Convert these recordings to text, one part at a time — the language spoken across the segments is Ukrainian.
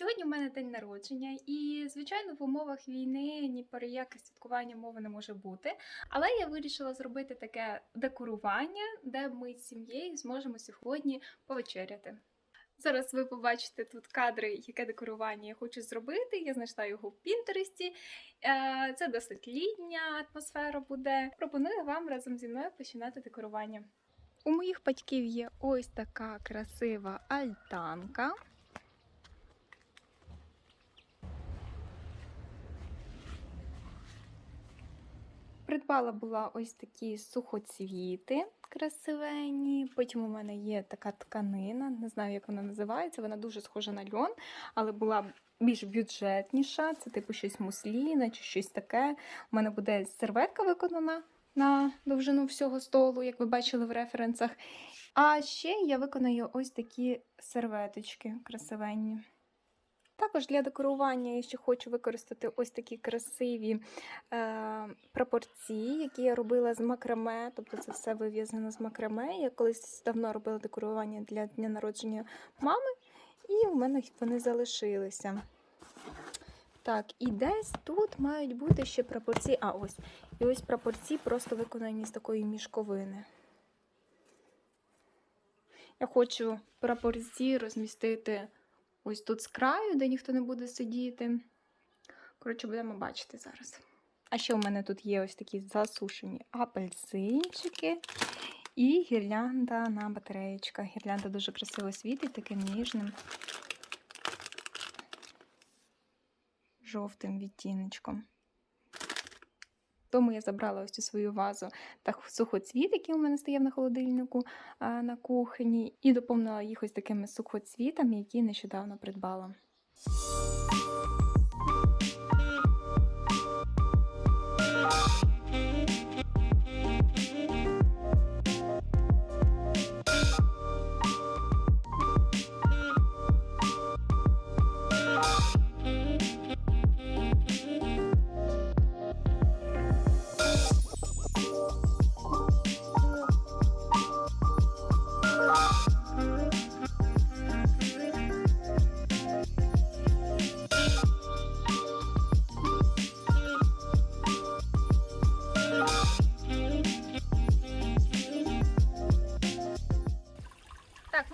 Сьогодні в мене день народження, і звичайно, в умовах війни ні про яке святкування мови не може бути. Але я вирішила зробити таке декорування, де ми з сім'єю зможемо сьогодні повечеряти. Зараз ви побачите тут кадри, яке декорування я хочу зробити. Я знайшла його в Пінтересті. Е, Це досить літня атмосфера буде. Пропоную вам разом зі мною починати декорування. У моїх батьків є ось така красива альтанка. Придбала була ось такі сухоцвіти красивенні. Потім у мене є така тканина, не знаю, як вона називається. Вона дуже схожа на льон, але була більш бюджетніша. Це типу щось мусліна чи щось таке. У мене буде серветка виконана на довжину всього столу, як ви бачили в референсах. А ще я виконую ось такі серветочки красивенні. Також для декорування я ще хочу використати ось такі красиві е, прапорці, які я робила з макраме. Тобто це все вив'язано з макраме. Я колись давно робила декорування для дня народження мами, і в мене вони залишилися. Так, і десь тут мають бути ще прапорці. А, ось. І ось прапорці просто виконані з такої мішковини. Я хочу прапорці розмістити ось тут з краю, де ніхто не буде сидіти. Коротше, будемо бачити зараз. А ще у мене тут є ось такі засушені апельсинчики і гірлянда на батареєчках. Гірлянда дуже красиво світить, таким ніжним жовтим відтіночком. Тому я забрала ось цю свою вазу та сухоцвіт, який у мене стояв на холодильнику на кухні, і доповнила їх ось такими сухоцвітами, які нещодавно придбала.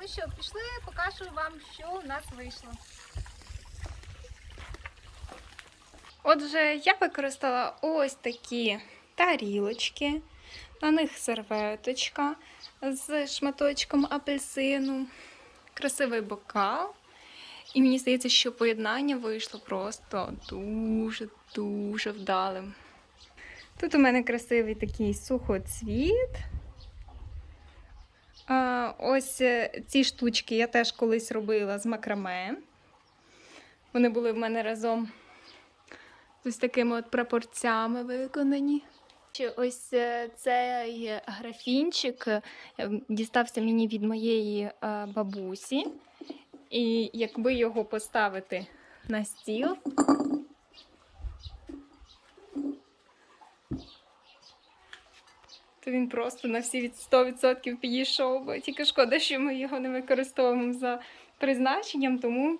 Ну що, пішли, покажу вам, що у нас вийшло. Отже, я використала ось такі тарілочки, на них серветочка з шматочком апельсину, красивий бокал. І мені здається, що поєднання вийшло просто дуже-дуже вдалим. Тут у мене красивий такий сухоцвіт. Ось е, ці штучки я теж колись робила з макраме. Вони були в мене разом з ось такими от прапорцями виконані. Ось е, цей графінчик е, дістався мені від моєї бабусі. І якби його поставити на стіл, то він просто на всі від 100% підійшов. Тільки шкода, що ми його не використовуємо за призначенням, тому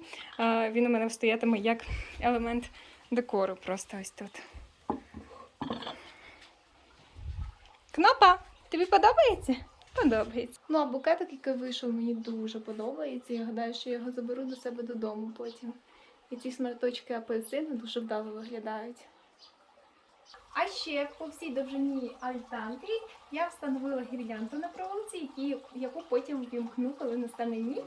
він у мене стоятиме як елемент декору. Просто ось тут. Кнопа, тобі подобається? Подобається. Ну, а букетик, який вийшов, мені дуже подобається. Я гадаю, що я його заберу до себе додому потім. І ці смерточки апельсину дуже вдало виглядають. А ще по всій довжині альтанки я встановила гірлянду на проволоці, яку потім вімкну, коли настане ніч.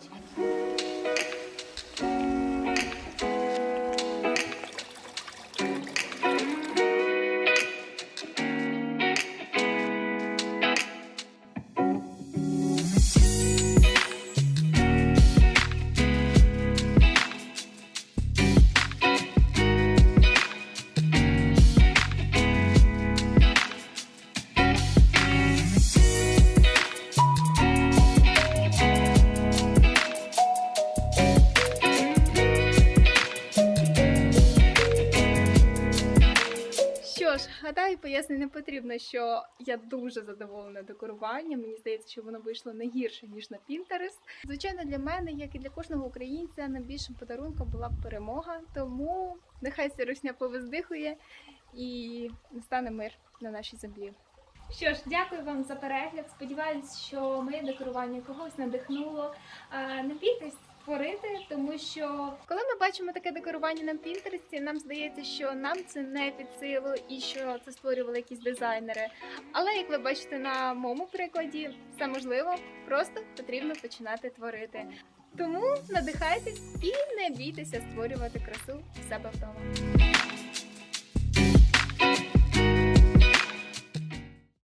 Ж, гадаю, пояснень не потрібно, що я дуже задоволена декоруванням. Мені здається, що воно вийшло не гірше ніж на Pinterest. Звичайно, для мене, як і для кожного українця, найбільшим подарунком була б перемога. Тому нехай ця русня повиздихує і настане мир на нашій землі. Що ж, дякую вам за перегляд. Сподіваюсь, що моє декорування когось надихнуло. Е, Не бійтесь створити, тому що коли ми бачимо таке декорування на Пінтересті, нам здається, що нам це не під силу і що це створювали якісь дизайнери. Але як ви бачите на моєму прикладі, все можливо, просто потрібно починати творити. Тому надихайтесь і не бійтеся створювати красу в себе вдома.